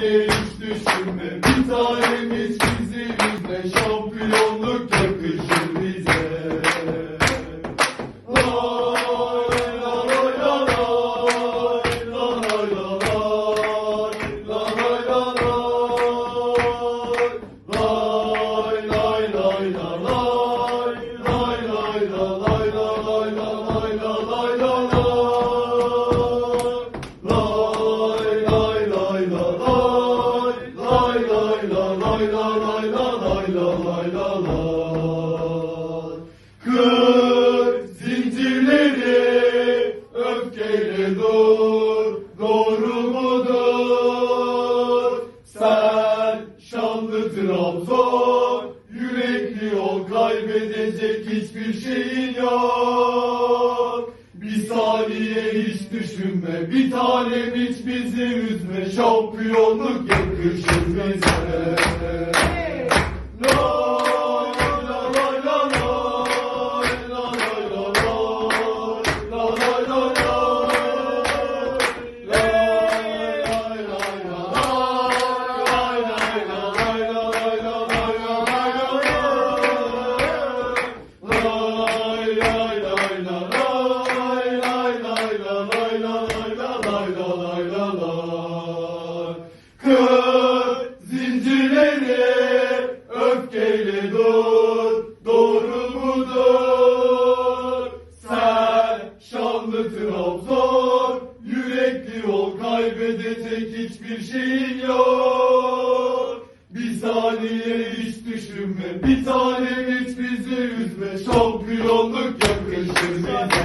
hiç düşünme Bir tanemiz bizi üzme Şampiyonluk yakışır bize Kır zincirleri öfkeyle dur doğru mudur? Sen şanlı Trabzon yürekli ol kaybedecek hiçbir şeyin yok. Saniye hiç düşünme bir tanem hiç bizi üzme şampiyonluk yakışır bize. Kır zincirleri öfkeyle dur doğru mudur? Sen şanlı Trabzon yürekli ol kaybedecek hiçbir şeyin yok. Bir saniye hiç düşünme bir tanem hiç bizi üzme şampiyonluk yakışır bize.